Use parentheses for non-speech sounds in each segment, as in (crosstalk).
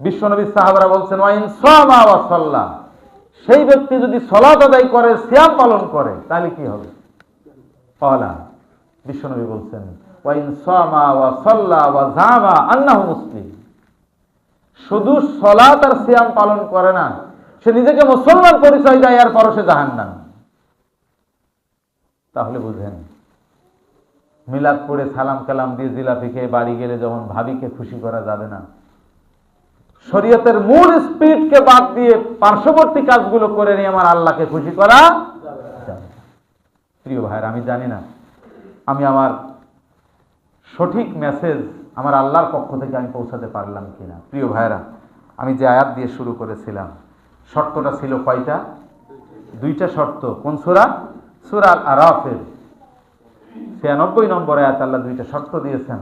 বিশ্বনবী সাহাবারা বলছেন, ওয়াইন সামা সেই ব্যক্তি যদি সলাত আদায় করে, সিয়াম পালন করে, তাহলে কি হবে? কলা বিশ্বনবী বলছেন, ওয়াইন সামা ওয়া সাল্লা ওয়া জামা আন্নাহু মুসলিম। শুধু সলাত আর সিয়াম পালন করে না, সে নিজেকে মুসলমান পরিচয় দেয় আর পরশে জাহান্নাম। তাহলে বুঝেন মিলাদ পড়ে সালাম কালাম দিয়ে জিলাপি খেয়ে বাড়ি গেলে যেমন ভাবিকে খুশি করা যাবে না শরীয়তের মূল স্পিডকে বাদ দিয়ে পার্শ্ববর্তী কাজগুলো করে নিয়ে আমার আল্লাহকে খুশি করা প্রিয় ভাইয়ের, আমি জানি না, আমি আমার সঠিক মেসেজ আমার আল্লাহর পক্ষ থেকে আমি পৌঁছাতে পারলাম কিনা। প্রিয় ভাইরা আমি যে আয়াত দিয়ে শুরু করেছিলাম, শর্তটা ছিল কয়টা? দুইটা শর্ত। কোন সুরা? সুরা আল আরাফের ছিয়ানব্বই নম্বর আয়াত আল্লাহ দুইটা শর্ত দিয়েছেন।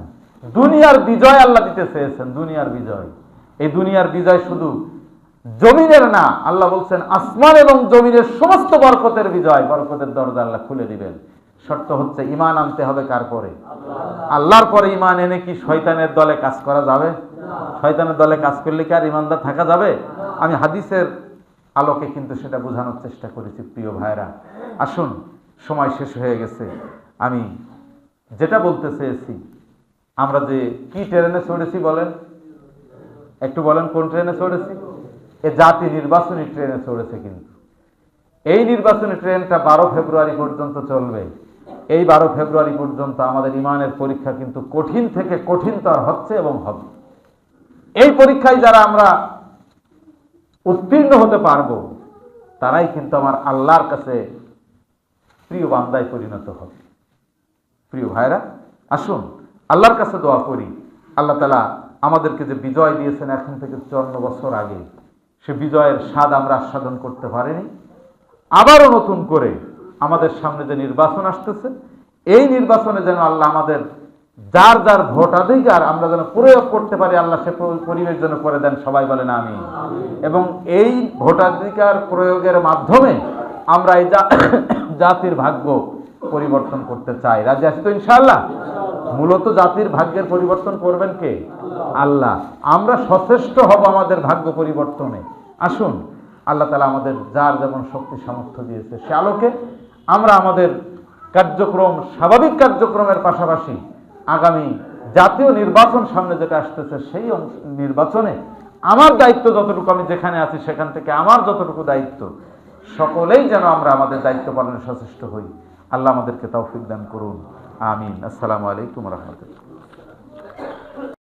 দুনিয়ার বিজয় আল্লাহ দিতে চেয়েছেন, দুনিয়ার বিজয়। এই দুনিয়ার বিজয় শুধু জমিনের না, আল্লাহ বলছেন আসমান এবং জমিনের সমস্ত বরকতের বিজয়, বরকতের দরজা আল্লাহ খুলে দিবেন। শর্ত হচ্ছে ইমান আনতে হবে কার পরে? আল্লাহর পরে ইমান এনে কি শয়তানের দলে কাজ করা যাবে? শয়তানের দলে কাজ করলে কি আর ইমানদার থাকা যাবে? আমি হাদিসের আলোকে কিন্তু সেটা বোঝানোর চেষ্টা করেছি, প্রিয় ভাইরা আসুন, সময় শেষ হয়ে গেছে। আমি যেটা বলতে চেয়েছি, আমরা যে কি ট্রেনে চড়েছি বলেন? একটু বলেন, কোন ট্রেনে চড়েছি? এ জাতি নির্বাচনী ট্রেনে চড়েছে কিন্তু। এই নির্বাচনী ট্রেনটা বারো ফেব্রুয়ারি পর্যন্ত চলবে। এই বারো ফেব্রুয়ারি পর্যন্ত আমাদের ইমানের পরীক্ষা কিন্তু কঠিন থেকে কঠিনতর হচ্ছে এবং হবে। এই পরীক্ষায় যারা আমরা উত্তীর্ণ হতে পারব, তারাই কিন্তু আমার আল্লাহর কাছে প্রিয় বান্দায় পরিণত হবে। প্রিয় ভাইরা, আসুন, আল্লাহর কাছে দোয়া করি। আল্লাহ তালা আমাদেরকে যে বিজয় দিয়েছেন এখন থেকে চুয়ান্ন বছর আগে, সে বিজয়ের স্বাদ আমরা আস্বাদন করতে পারিনি। আবারও নতুন করে আমাদের সামনে যে নির্বাচন আসতেছে, এই নির্বাচনে যেন আল্লাহ আমাদের যার যার ভোটাধিকার আমরা যেন প্রয়োগ করতে পারি, আল্লাহ সে পরিবেশ যেন করে দেন, সবাই বলেন আমি এবং এই ভোটাধিকার প্রয়োগের মাধ্যমে আমরা এই (coughs) জাতির ভাগ্য পরিবর্তন করতে চাই। রাজি আছি তো ইনশাআল্লাহ? মূলত জাতির ভাগ্যের পরিবর্তন করবেন কে? আল্লাহ। আমরা সচেষ্ট হব আমাদের ভাগ্য পরিবর্তনে। আসুন, আল্লাহ তালা আমাদের যার যেমন শক্তি সামর্থ্য দিয়েছে সে আলোকে আমরা আমাদের কার্যক্রম, স্বাভাবিক কার্যক্রমের পাশাপাশি আগামী জাতীয় নির্বাচন সামনে যেটা আসতেছে সেই নির্বাচনে আমার দায়িত্ব যতটুকু আমি যেখানে আছি সেখান থেকে আমার যতটুকু দায়িত্ব, সকলেই যেন আমরা আমাদের দায়িত্ব পালনে সচেষ্ট হই। আল্লাহ আমাদেরকে তৌফিক দান করুন। আমিন। আসসালামু আলাইকুম রহমতুল্লাহ।